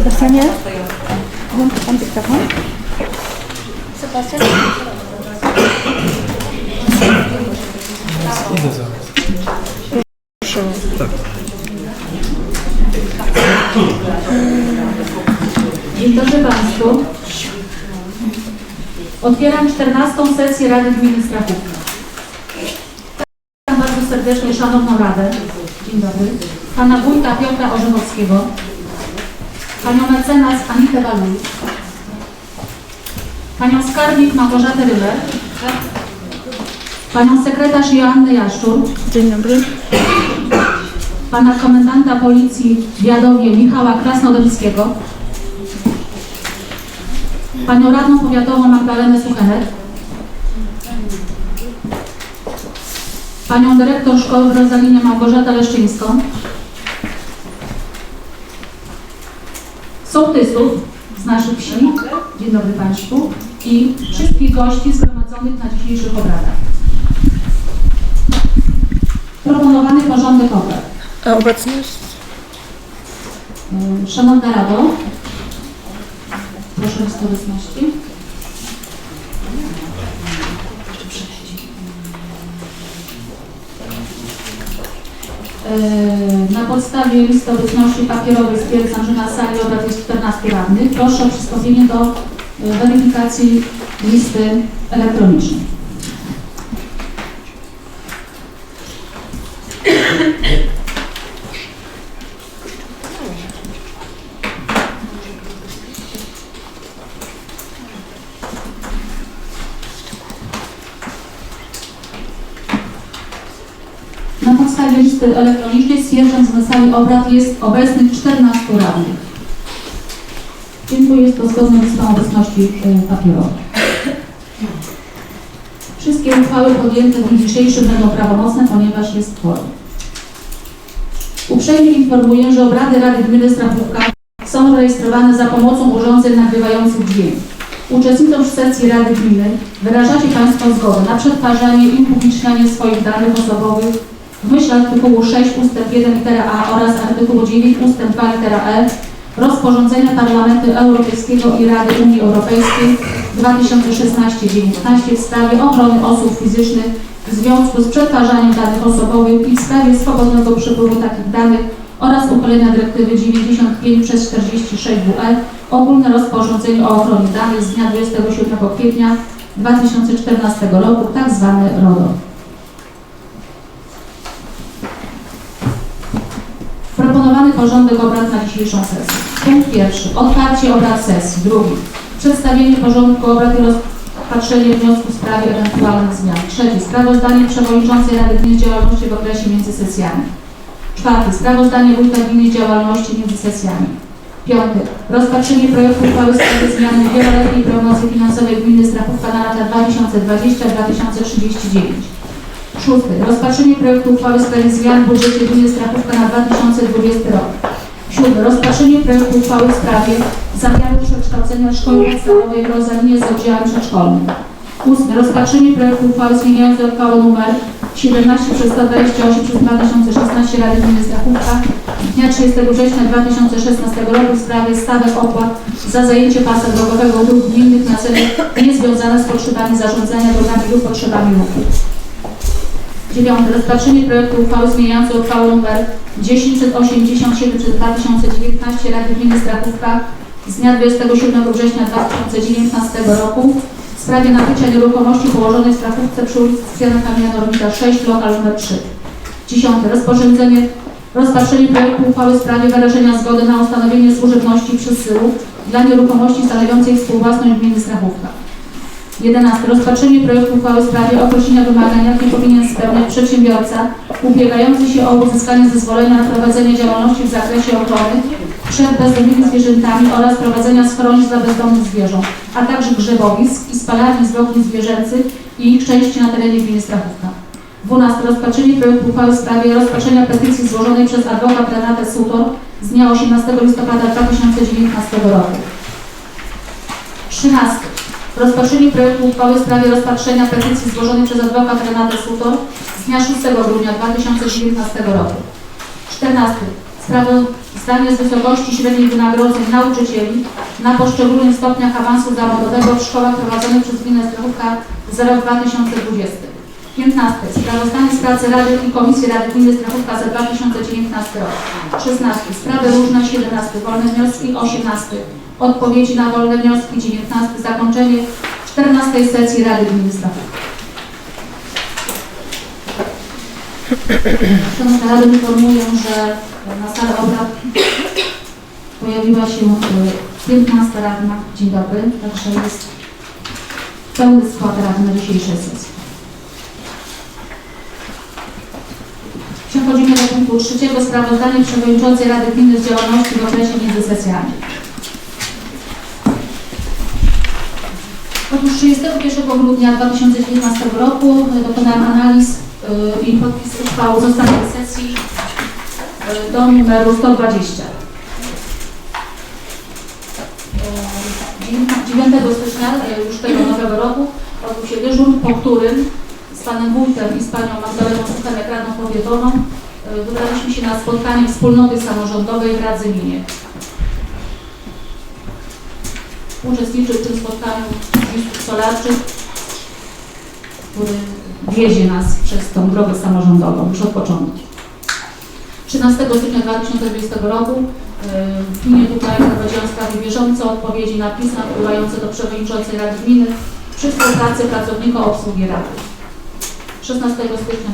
Sebastianie? Włącz pan dyktafon. Proszę. Dzień dobry Państwu. Otwieram 14. sesję Rady Gminy Strachówka. Witam bardzo serdecznie Szanowną Radę. Dzień dobry. Pana Wójta Piotra Orzechowskiego. Panią mecenas Anitę Waluj. Panią skarbnik Małgorzatę Ryler. Panią sekretarz Joannę Jaszczur. Dzień dobry. Pana komendanta policji w Jadowie Michała Krasnodębskiego. Panią radną powiatową Magdalenę Suchenek. Panią dyrektor szkoły w Rozalinie Małgorzatę Leszczyńską. sołtysów z naszych wsi, dzień dobry Państwu, i wszystkich gości zgromadzonych na dzisiejszych obradach. Proponowany porządek obrad. A obecność? Szanowna Rado, proszę o 100 Na podstawie listy obecności papierowej stwierdzam, że na sali obrad jest 14 radnych. Proszę o przystąpienie do y, weryfikacji listy elektronicznej. Na podstawie listy elektronicznej stwierdzam, że na sali obrad jest obecnych 14 radnych. Dziękuję, jest to zgodne z listą obecności y, papierowej. Wszystkie uchwały podjęte w dniu dzisiejszym będą prawomocne, ponieważ jest kworum. Uprzejmie informuję, że obrady Rady Gminy Strachówka są rejestrowane za pomocą urządzeń nagrywających dźwięk. Uczestnicząc w sesji Rady Gminy wyrażacie Państwo zgodę na przetwarzanie i upublicznianie swoich danych osobowych w myśl artykułu 6 ust. 1 litera A oraz artykułu 9 ust. 2 litera E rozporządzenia Parlamentu Europejskiego i Rady Unii Europejskiej 2016-19 w sprawie ochrony osób fizycznych w związku z przetwarzaniem danych osobowych i w sprawie swobodnego przepływu takich danych oraz uchylenia dyrektywy 95 przez 46 WE ogólne rozporządzenie o ochronie danych z dnia 27 kwietnia 2014 roku, tak zwane RODO. Porządek obrad na dzisiejszą sesję. Punkt pierwszy. Otwarcie obrad sesji. Drugi. Przedstawienie porządku obrad i rozpatrzenie wniosku w sprawie ewentualnych zmian. Trzeci. Sprawozdanie przewodniczącej Rady Gminy działalności w okresie między sesjami. Czwarty. Sprawozdanie wójta gminy działalności między sesjami. Piąty. Rozpatrzenie projektu uchwały w sprawie zmiany wieloletniej promocji finansowej gminy Strachówka na lata 2020-2039. Szósty. Rozpatrzenie projektu uchwały w sprawie zmian w budżecie gminy Strachówka na 2020 rok. Siódmy. Rozpatrzenie projektu uchwały w sprawie zamiaru przekształcenia szkoły podstawowej w Rozalinie z oddziałem przedszkolnym. Ósmy. Rozpatrzenie projektu uchwały zmieniającej uchwałę nr 17 przez 128 przez 2016 Rady Gminy Strachówka z dnia 30 września 2016 roku w sprawie stawek opłat za zajęcie pasa drogowego dróg gminnych na cele niezwiązane z potrzebami zarządzania drogami lub potrzebami ruchu. Dziewiąte. Rozpatrzenie projektu uchwały zmieniającej uchwałę nr 1087 przez 2019 Rady Gminy Strachówka z dnia 27 września 2019 roku w sprawie nabycia nieruchomości położonej w Strachówce przy ulicy Jana Kamienia Norwida 6, lokal nr 3. Dziesiąte. Rozporządzenie, rozpatrzenie projektu uchwały w sprawie wyrażenia zgody na ustanowienie służebności przesyłu dla nieruchomości stanowiącej współwłasność gminy Strachówka. 11. Rozpatrzenie projektu uchwały w sprawie określenia wymagań, jakie powinien spełniać przedsiębiorca ubiegający się o uzyskanie zezwolenia na prowadzenie działalności w zakresie ochrony przed bezdomnymi zwierzętami oraz prowadzenia schronisk dla bezdomnych zwierząt, a także grzewowisk i spalarni zwłok zwierzęcych i ich części na terenie gminy Strachówka. 12. Rozpatrzenie projektu uchwały w sprawie rozpatrzenia petycji złożonej przez adwokat Renatę Sutor z dnia 18 listopada 2019 roku. 13. Rozpatrzenie projektu uchwały w sprawie rozpatrzenia petycji złożonej przez adwokat Renatę Sutor z dnia 6 grudnia 2019 roku. 14. Sprawo, zdanie z wysokości średnich wynagrodzeń nauczycieli na poszczególnych stopniach awansu zawodowego w szkołach prowadzonych przez gminę Strachówka za rok 2020. 15. Sprawozdanie z pracy Rady i Komisji Rady Gminy Strachówka za 2019 rok. 16. Sprawy różne. 17. Wolne wnioski. 18. Odpowiedzi na wolne wnioski. 19. Zakończenie 14 sesji Rady Gminy Strachówka. Szanowna Rady informuję, że na salę obrad pojawiła się e, 15 radna. Dzień dobry. Także jest pełny skład rady na dzisiejszej sesji. Przechodzimy do punktu trzeciego. Sprawozdanie Przewodniczącej Rady Gminy z działalności w okresie między sesjami. Otóż 31 grudnia 2019 roku e, dokonałam analiz e, i podpis uchwały z ostatniej sesji e, do numeru 120. E, 9 stycznia już tego nowego roku odbył się dyżur, po którym z panem wójtem i z panią Magdaleną Suchem, jak radną powiatową, wybraliśmy się na spotkanie wspólnoty samorządowej w Radzyminie. Uczestniczył w tym spotkaniu Związek Solarczyk, który wiezie nas przez tą drogę samorządową już od początku. 13 stycznia 2020 roku e, w gminie tutaj prowadziłam w sprawie bieżące odpowiedzi na pisma wpływające do przewodniczącej Rady Gminy przy współpracy pracownika obsługi Rady. 16 stycznia